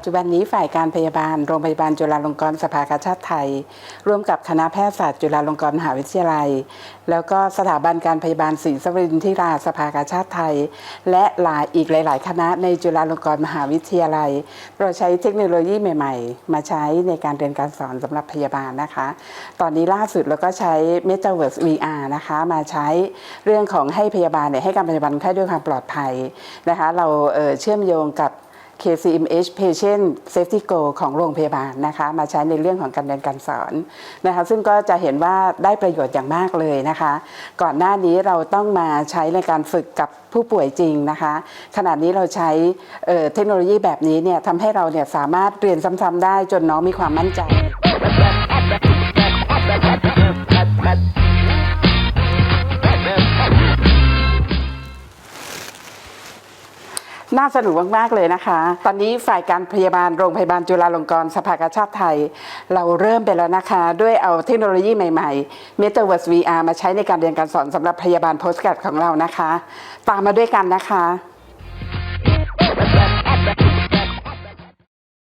จจุบันนี้ฝ่ายการพยาบาลโรงพยาบาลจุฬาลงกรณ์สภากาชาติไทย ร่วมกับคณะแพทยศาสตร์จุฬาลงกรณ์มหาวิทยาลัย แล้วก็สถาบันการพยาบาลศรีสวรินทิราสภากาชาติไทย และหลายอีกหลาย ๆ คณะในจุฬาลงกรณ์มหาวิทยาลัย เราใช้เทคโนโลยีใหม่ ๆ มาใช้ในการเรียนการสอนสำหรับพยาบาลนะคะ ตอนนี้ล่าสุดเราก็ใช้ Metaverse VR นะคะมาใช้เรื่องของให้พยาบาลเนี่ยให้การพยาบาลคนไข้ด้วยความปลอดภัยนะคะ เราเเชื่อมโยงกับ KCMH Patient Safety Goal ของโรงพยาบาลนะคะ มาใช้ในเรื่องของการเรียนการสอนนะคะ ซึ่งก็จะเห็นว่าได้ประโยชน์อย่างมากเลยนะคะ ก่อนหน้านี้เราต้องมาใช้ในการฝึกกับผู้ป่วยจริงนะคะ ขณะนี้เราใช้เเทคโนโลยีแบบนี้เนี่ยทำให้เราเนี่ยสามารถเรียนซ้ำๆได้จนน้องมีความมั่นใจ น่าสนุกมาก ๆ เลยนะคะ ตอนนี้ฝ่ายการพยาบาลโรงพยาบาลจุฬาลงกรณ์สภากาชาติไทย เราเริ่มไปแล้วนะคะ ด้วยเอาเทคโนโลยีใหม่ๆ Metaverse VR มาใช้ในการเรียนการสอนสำหรับพยาบาลโพสต์การ์ดของเรานะคะ ตามมาด้วยกันนะคะ